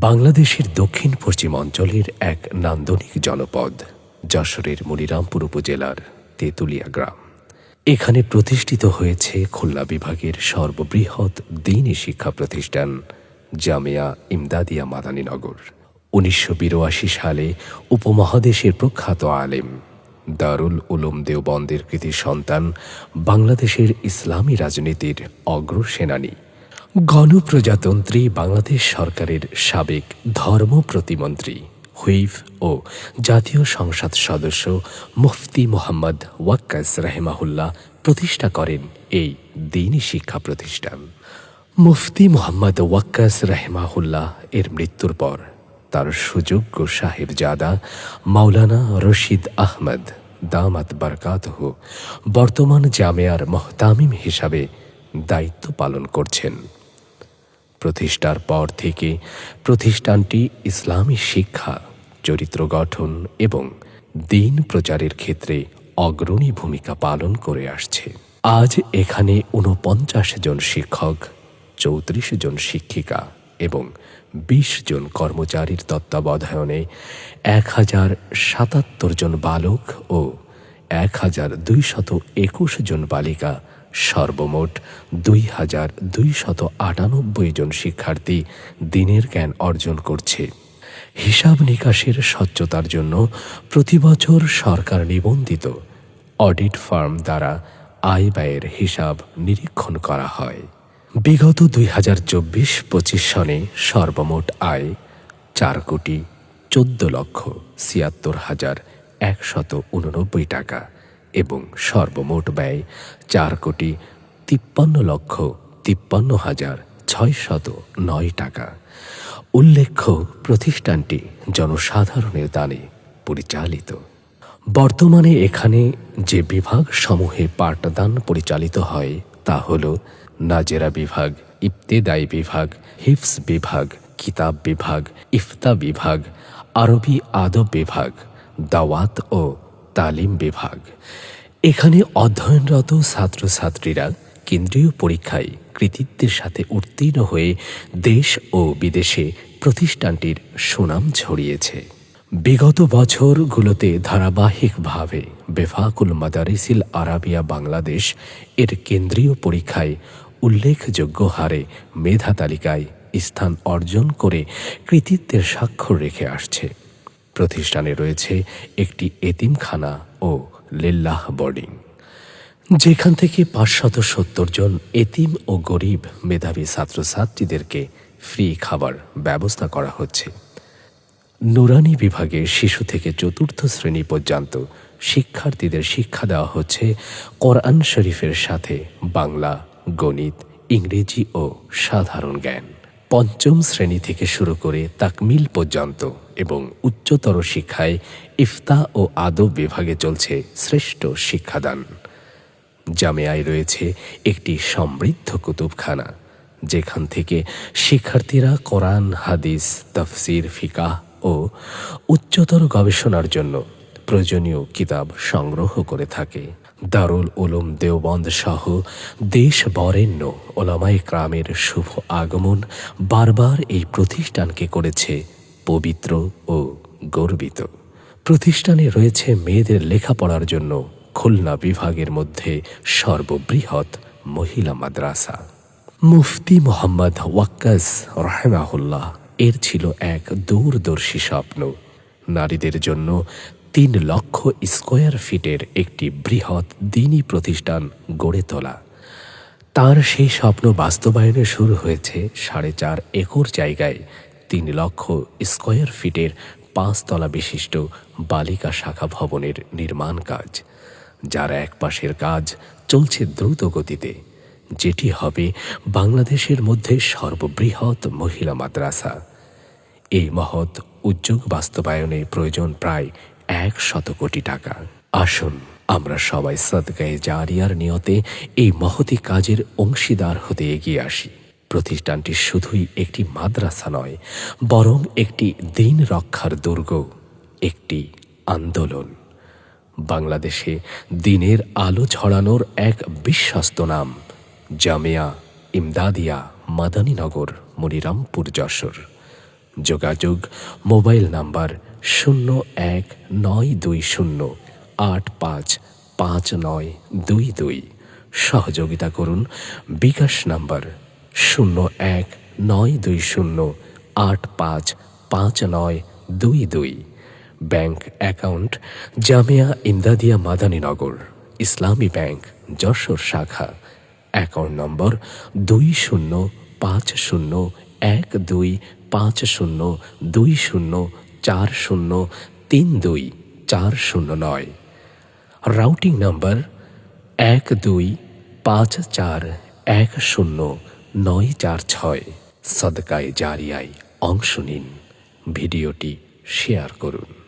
বাংলাদেশের দক্ষিণ পশ্চিম অঞ্চলের এক নান্দনিক জনপদ, যশোরের মনিরামপুর উপজেলার তেঁতুলিয়া গ্রাম। এখানে প্রতিষ্ঠিত হয়েছে খুলনা বিভাগের সর্ববৃহৎ দিনী শিক্ষা প্রতিষ্ঠান জামিয়া ইমদাদিয়া মাদানীনগর উনিশশো বিরাশি সালে উপমহাদেশের প্রখ্যাত আলেম দারুল উলুম দেওবন্দের কৃতি সন্তান বাংলাদেশের ইসলামী রাজনীতির অগ্রসেনানী। গণপ্রজাতন্ত্রী বাংলাদেশ সরকারের সাবেক ধর্ম প্রতিমন্ত্রী হুইফ ও জাতীয় সংসদ সদস্য মুফতি মোহাম্মদ ওয়াক্কাস রাহেমাহুল্লাহ প্রতিষ্ঠা করেন এই দিনী শিক্ষা প্রতিষ্ঠান। মুফতি মোহাম্মদ ওয়াক্কাস রাহেমাহুল্লাহ এর মৃত্যুর পর তার সুযোগ্য সাহেবজাদা মাওলানা রশিদ আহমদ দামাত বারকাতহ বর্তমান জামেয়ার মহতামিম হিসাবে দায়িত্ব পালন করছেন। প্রতিষ্ঠার পর থেকে প্রতিষ্ঠানটি ইসলামী শিক্ষা, চরিত্র গঠন এবং দিন প্রচারের ক্ষেত্রে অগ্রণী ভূমিকা পালন করে আসছে। আজ এখানে ঊনপঞ্চাশ জন শিক্ষক, চৌত্রিশ জন শিক্ষিকা এবং বিশ জন কর্মচারীর তত্ত্বাবধায়নে এক হাজার সাতাত্তর জন বালক ও এক হাজার দুইশত একুশ জন বালিকা সর্বমোট দুই হাজার দুইশত আটানব্বই জন শিক্ষার্থী দিনের জ্ঞান অর্জন করছে। হিসাব নিকাশের স্বচ্ছতার জন্য প্রতি বছর সরকার নিবন্ধিত অডিট ফার্ম দ্বারা আয় ব্যয়ের হিসাব নিরীক্ষণ করা হয়। বিগত দুই হাজার চব্বিশ পঁচিশ সনে সর্বমোট আয় চার কোটি চোদ্দ লক্ষ ছিয়াত্তর হাজার একশত উননব্বই টাকা। এবং সর্বমোট ব্যয় চার কোটি তিপ্পান্ন লক্ষ তিপ্পান্ন হাজার ছয়শত নয় টাকা। উল্লেখ্য, প্রতিষ্ঠানটি জনসাধারণের দানে পরিচালিত। বর্তমানে এখানে যে বিভাগ সমূহে পাঠদান পরিচালিত হয় তা হল নাজেরা বিভাগ ইবতেদায়ী বিভাগ হিফস বিভাগ, কিতাব বিভাগ, ইফতা বিভাগ, আরবি আদব বিভাগ, দাওয়াত ও তালিম বিভাগ। এখানে অধ্যয়নরত ছাত্রছাত্রীরা কেন্দ্রীয় পরীক্ষায় কৃতিত্বের সাথে উত্তীর্ণ হয়ে দেশ ও বিদেশে প্রতিষ্ঠানটির সুনাম ছড়িয়েছে। বিগত বছরগুলোতে ধারাবাহিকভাবে বেফাকুল মাদারিসিল আরাবিয়া বাংলাদেশ এর কেন্দ্রীয় পরীক্ষায় উল্লেখযোগ্য হারে মেধা তালিকায় স্থান অর্জন করে কৃতিত্বের স্বাক্ষর রেখে আসছে। প্রতিষ্ঠানে রয়েছে একটি এতিমখানা ও লিল্লাহ বোর্ডিং। যেখান থেকে পাঁচশত সত্তর জন এতিম ও গরিব মেধাবী ছাত্রছাত্রীদেরকে ফ্রি খাবার ব্যবস্থা করা হচ্ছে। নুরানি বিভাগে শিশু থেকে চতুর্থ শ্রেণি পর্যন্ত শিক্ষার্থীদের শিক্ষা দেওয়া হচ্ছে কোরআন শরীফের সাথে বাংলা, গণিত, ইংরেজি ও সাধারণ জ্ঞান। পঞ্চম শ্রেণি থেকে শুরু করে তাকমিল পর্যন্ত এবং উচ্চতর শিক্ষায় ইফতা ও আদব বিভাগে চলছে শ্রেষ্ঠ শিক্ষাদান। জামেয়ায় রয়েছে একটি সমৃদ্ধ কুতুবখানা, যেখান থেকে শিক্ষার্থীরা কোরআন, হাদিস, তফসির, ফিকাহ ও উচ্চতর গবেষণার জন্য প্রয়োজনীয় কিতাব সংগ্রহ করে থাকে। দারুল উলুম দেওবন্দ সহ দেশ বরেণ্য ওলামাই ক্রামের শুভ আগমন বারবার এই প্রতিষ্ঠানকে করেছে পবিত্র ও গর্বিত। প্রতিষ্ঠানে রয়েছে মেয়েদের লেখাপড়ার জন্য খুলনা বিভাগের মধ্যে সর্ববৃহৎ মহিলা মাদ্রাসা। মুফতি মোহাম্মদ ওয়াক্কাস রাহেমাহুল্লাহ, এর ছিল এক দূরদর্শী স্বপ্ন। নারীদের জন্য তিন লক্ষ স্কোয়ার ফিটের একটি বৃহৎ দিনী প্রতিষ্ঠান গড়ে তোলা। তার সেই স্বপ্ন বাস্তবায়নে শুরু হয়েছে সাড়ে চার একর জায়গায়। তিন লক্ষ স্কোয়ার ফিটের পাঁচতলা বিশিষ্ট বালিকা শাখা ভবনের নির্মাণ কাজ, যার এক পাশের কাজ চলছে দ্রুত গতিতে যেটি হবে বাংলাদেশের মধ্যে সর্ববৃহৎ মহিলা মাদ্রাসা। এই মহৎ উদ্যোগ বাস্তবায়নে প্রয়োজন প্রায় এক শত কোটি টাকা। আসুন, আমরা সবাই সদগায়ে জারিয়ার নিয়তে এই মহতি কাজের অংশীদার হতে এগিয়ে আসি। প্রতিষ্ঠানটি শুধুই একটি মাদ্রাসা নয়, বরং একটি দিন রক্ষার দুর্গ, একটি আন্দোলন। বাংলাদেশে দিনের আলো ছড়ানোর এক বিশ্বস্ত নাম, জামিয়া ইমদাদিয়া মাদানীনগর, মনিরামপুর, যশোর। যোগাযোগ মোবাইল নাম্বার শূন্য এক নয় দুই শূন্য আট পাঁচ পাঁচ নয় দুই দুই। সহযোগিতা করুন বিকাশ নাম্বার শূন্য এক নয় দুই শূন্য আট পাঁচ পাঁচ নয় দুই দুই। Bank account Jamia Imdadia Madaninagar Islami bank, Jashore শাখা। অ্যাকাউন্ট নম্বর দুই শূন্য পাঁচ শূন্য এক, দুই, পাঁচ শূন্য, দুই শূন্য, চার শূন্য, তিন দুই, চার শূন্য নয়। রাউটিং নাম্বার এক, দুই, পাঁচ, চার, এক শূন্য, নয়, চার, ছয়। সদকায় জারিয়ায় অংশ নিন। ভিডিওটি শেয়ার করুন।